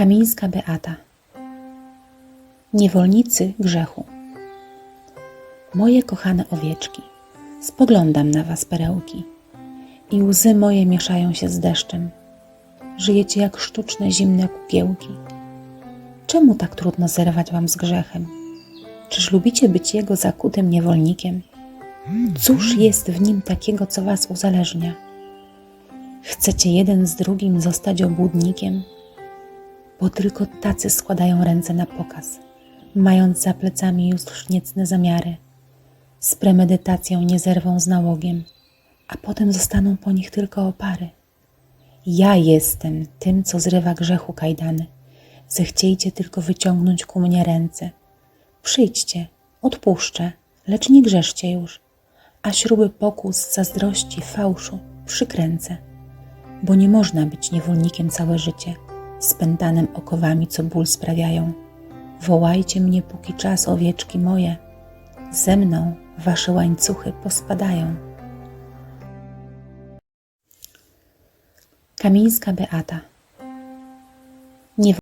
Kamińska Beata Niewolnicy grzechu Moje kochane owieczki, spoglądam na was perełki i łzy moje mieszają się z deszczem. Żyjecie jak sztuczne zimne kukiełki. Czemu tak trudno zerwać wam z grzechem? Czyż lubicie być jego zakutym niewolnikiem? Cóż jest w nim takiego, co was uzależnia? Chcecie jeden z drugim zostać obłudnikiem? Bo tylko tacy składają ręce na pokaz, mając za plecami już niecne zamiary. Z premedytacją nie zerwą z nałogiem, a potem zostaną po nich tylko opary. Ja jestem tym, co zrywa grzechu kajdany. Zechciejcie tylko wyciągnąć ku mnie ręce. Przyjdźcie, odpuszczę, lecz nie grzeszcie już, a śruby pokus, zazdrości, fałszu przykręcę, bo nie można być niewolnikiem całe życie, spętanym okowami, co ból sprawiają. Wołajcie mnie, póki czas, owieczki moje, ze mną wasze łańcuchy pospadają. Kamińska Beata